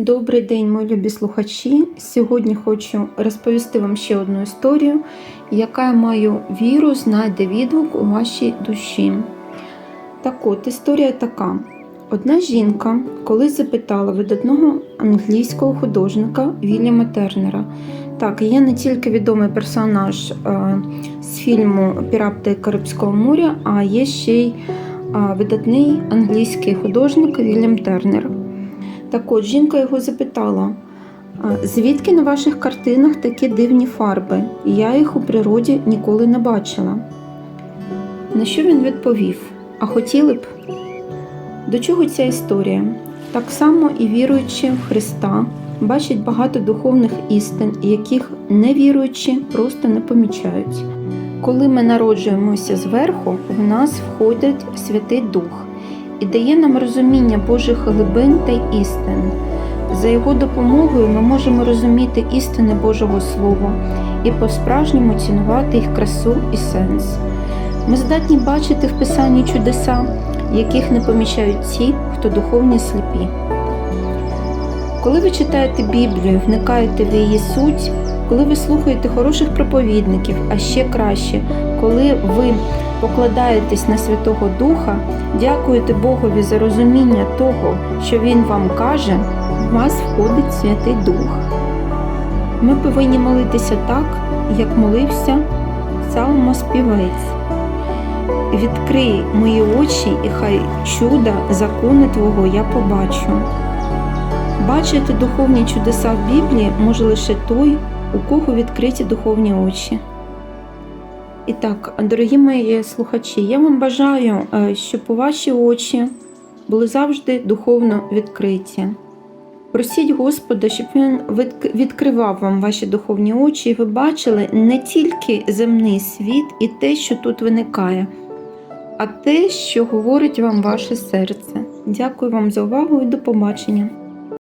Добрий день, мої любі слухачі. Сьогодні хочу розповісти вам ще одну історію, яка я маю віру, знайде відгук у вашій душі. Так от, історія така. Одна жінка колись запитала видатного англійського художника Вільяма Тернера. Так, є не тільки відомий персонаж е, з фільму Пірати Карибського моря, а є ще й е, видатний англійський художник Вільям Тернер. Так от жінка його запитала, звідки на ваших картинах такі дивні фарби? Я їх у природі ніколи не бачила. На що він відповів? А хотіли б? До чого ця історія? Так само і віруючи в Христа бачать багато духовних істин, яких невіруючі просто не помічають. Коли ми народжуємося зверху, в нас входить Святий Дух і дає нам розуміння Божих глибин та істин. За його допомогою ми можемо розуміти істини Божого Слова і по-справжньому цінувати їх красу і сенс. Ми здатні бачити в Писанні чудеса, яких не помічають ті, хто духовні сліпі. Коли ви читаєте Біблію, вникаєте в її суть, коли ви слухаєте хороших проповідників, а ще краще, коли ви покладаєтесь на Святого Духа, дякуєте Богові за розуміння того, що Він вам каже, в вас входить Святий Дух. Ми повинні молитися так, як молився псалмоспівець. Відкрий мої очі, і хай чуда, закони Твого я побачу. Бачити духовні чудеса в Біблії може лише той, у кого відкриті духовні очі. І так, дорогі мої слухачі, я вам бажаю, е, щоб ваші очі були завжди духовно відкриті. Просіть Господа, щоб Він відкривав вам ваші духовні очі, і ви бачили не тільки земний світ і те, що тут виникає, а те, що говорить вам ваше серце. Дякую вам за увагу і до побачення.